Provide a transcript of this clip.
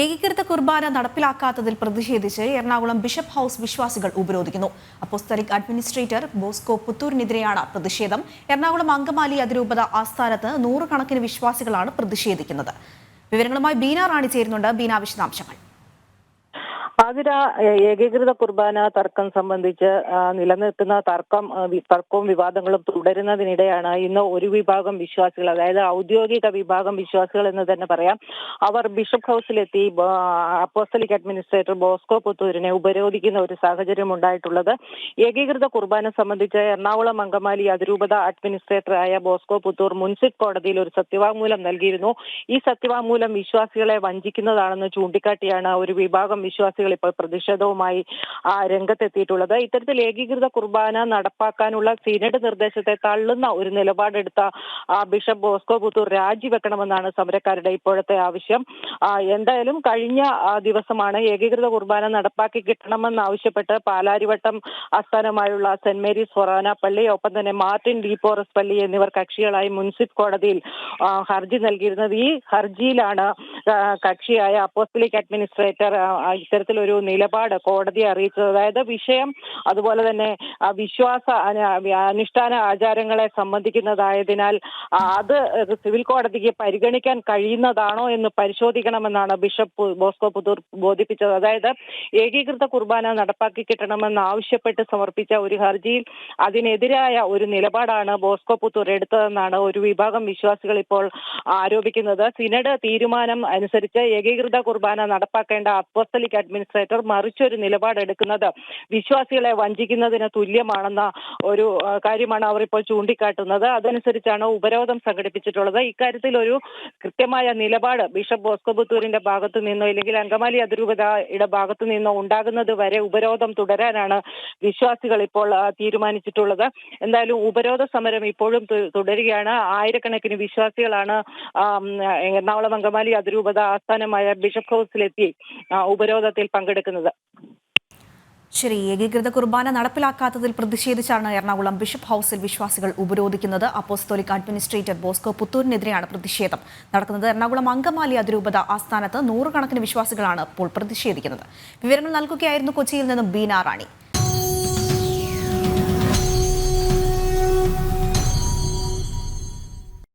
ഏകീകൃത കുർബാന നടപ്പിലാക്കാത്തതിൽ പ്രതിഷേധിച്ച് Ernakulam bishop house വിശ്വാസികൾ ഉപരോധിക്കുന്നു. അപ്പോസ്തലിക് അഡ്മിനിസ്ട്രേറ്റർ ബോസ്കോ പുത്തൂരിനെതിരെയാണ് പ്രതിഷേധം. എറണാകുളം അങ്കമാലി അതിരൂപത ആസ്ഥാനത്ത് നൂറുകണക്കിന് വിശ്വാസികളാണ് പ്രതിഷേധിക്കുന്നത്. വിവരങ്ങളുമായി ബീന റാണി ചേരുന്നുണ്ട്. ബീന വിശദാംശങ്ങൾ. ആതിര ഏകീകൃത കുർബാന തർക്കം സംബന്ധിച്ച് നിലനിൽക്കുന്ന തർക്കം തർക്കവും വിവാദങ്ങളും തുടരുന്നതിനിടെയാണ് ഇന്ന് ഒരു വിഭാഗം വിശ്വാസികൾ അതായത് ഔദ്യോഗിക വിഭാഗം വിശ്വാസികൾ എന്ന് തന്നെ പറയാം. അവർ ബിഷപ്പ് ഹൗസിലെത്തി അപ്പോസ്റ്റലിക് അഡ്മിനിസ്ട്രേറ്റർ ബോസ്കോ പുത്തൂരിനെ ഉപരോധിക്കുന്ന ഒരു സാഹചര്യം ഉണ്ടായിട്ടുള്ളത്. ഏകീകൃത കുർബാന സംബന്ധിച്ച് എറണാകുളം അങ്കമാലി അതിരൂപത അഡ്മിനിസ്ട്രേറ്ററായ ബോസ്കോ പുത്തൂർ മുൻസിഫ് കോടതിയിൽ ഒരു സത്യവാങ്മൂലം നൽകിയിരുന്നു. ഈ സത്യവാങ്മൂലം വിശ്വാസികളെ വഞ്ചിക്കുന്നതാണെന്ന് ചൂണ്ടിക്കാട്ടിയാണ് ഒരു വിഭാഗം വിശ്വാസികൾ ഇപ്പോൾ പ്രതിഷേധവുമായി രംഗത്തെത്തിയിട്ടുള്ളത്. ഇത്തരത്തിൽ ഏകീകൃത കുർബാന നടപ്പാക്കാനുള്ള സിനഡ് നിർദ്ദേശത്തെ തള്ളുന്ന ഒരു നിലപാടെടുത്ത ആ, ബിഷപ്പ് ബോസ്കോ പുത്തൂർ രാജിവെക്കണമെന്നാണ് സമരക്കാരുടെ ഇപ്പോഴത്തെ ആവശ്യം. എന്തായാലും കഴിഞ്ഞ ദിവസമാണ് ഏകീകൃത കുർബാന നടപ്പാക്കി കിട്ടണമെന്നാവശ്യപ്പെട്ട് പാലാരിവട്ടം ആസ്ഥാനമായുള്ള സെന്റ് മേരീസ് ഫൊറാന പള്ളി ഒപ്പം തന്നെ മാർട്ടിൻ ഡി പോറസ് പള്ളി എന്നിവർ കക്ഷികളായി മുൻസിഫ് കോടതിയിൽ ഹർജി നൽകിയിരുന്നത്. ഈ ഹർജിയിലാണ് കക്ഷിയായ അപ്പോസ്തലിക് അഡ്മിനിസ്ട്രേറ്റർ ഇത്തരത്തിലൊരു നിലപാട് കോടതിയെ അറിയിച്ചത്. അതായത് വിഷയം അതുപോലെ തന്നെ വിശ്വാസ അന- അനുഷ്ഠാന ആചാരങ്ങളെ സംബന്ധിക്കുന്നതായതിനാൽ അത് സിവിൽ കോടതിക്ക് പരിഗണിക്കാൻ കഴിയുന്നതാണോ എന്ന് പരിശോധിക്കണമെന്നാണ് ബിഷപ്പ് ബോസ്കോ പുതൂർ ബോധിപ്പിച്ചത്. അതായത് ഏകീകൃത കുർബാന നടപ്പാക്കി കിട്ടണമെന്ന് ആവശ്യപ്പെട്ട് സമർപ്പിച്ച ഒരു ഹർജിയിൽ അതിനെതിരായ ഒരു നിലപാടാണ് ബോസ്കോ പുത്തൂർ എടുത്തതെന്നാണ് ഒരു വിഭാഗം വിശ്വാസികൾ ഇപ്പോൾ ആരോപിക്കുന്നത്. സിനഡ് തീരുമാനം അനുസരിച്ച് ഏകീകൃത കുർബാന നടപ്പാക്കേണ്ട അപ്പോസ്തലിക് അഡ്മിനിസ്ട്രേറ്റർ മറിച്ചൊരു നിലപാടെടുക്കുന്നത് വിശ്വാസികളെ വഞ്ചിക്കുന്നതിന് തുല്യമാണെന്ന ഒരു കാര്യമാണ് അവർ ഇപ്പോൾ ചൂണ്ടിക്കാട്ടുന്നത്. അതനുസരിച്ചാണ് ഉപരോധം സംഘടിപ്പിച്ചിട്ടുള്ളത്. ഇക്കാര്യത്തിൽ ഒരു കൃത്യമായ നിലപാട് ബിഷപ്പ് ബോസ്കോ പുത്തൂരിന്റെ ഭാഗത്തു നിന്നോ അല്ലെങ്കിൽ അങ്കമാലി അതിരൂപതയുടെ ഭാഗത്തു നിന്നോ ഉണ്ടാകുന്നത് വരെ ഉപരോധം തുടരാനാണ് വിശ്വാസികൾ ഇപ്പോൾ തീരുമാനിച്ചിട്ടുള്ളത്. എന്തായാലും ഉപരോധ സമരം ഇപ്പോഴും തുടരുകയാണ്. ആയിരക്കണക്കിന് വിശ്വാസികളാണ് എറണാകുളം അങ്കമാലി അതിരൂപത ആസ്ഥാനമായ ബിഷപ്പ് ഹൗസിലെത്തി ഉപരോധത്തിൽ പങ്കെടുക്കുന്നത്. ശരി ഏകീകൃത കുർബാന നടപ്പിലാക്കാത്തതിൽ പ്രതിഷേധിച്ചാണ് എറണാകുളം ബിഷപ്പ് ഹൌസിൽ വിശ്വാസികൾ ഉപരോധിക്കുന്നത്. അപ്പോസ്തോലിക് അഡ്മിനിസ്ട്രേറ്റർ ബോസ്കോ പുത്തൂരിനെതിരെയാണ് പ്രതിഷേധം. നടക്കുന്നത് എറണാകുളം അങ്കമാലി അതിരൂപത ആസ്ഥാനത്ത് നൂറുകണക്കിന് വിശ്വാസികളാണ് ഇപ്പോൾ പ്രതിഷേധിക്കുന്നത്. വിവരങ്ങൾ നൽകുകയായിരുന്നു കൊച്ചിയിൽ നിന്നും ബീന റാണി.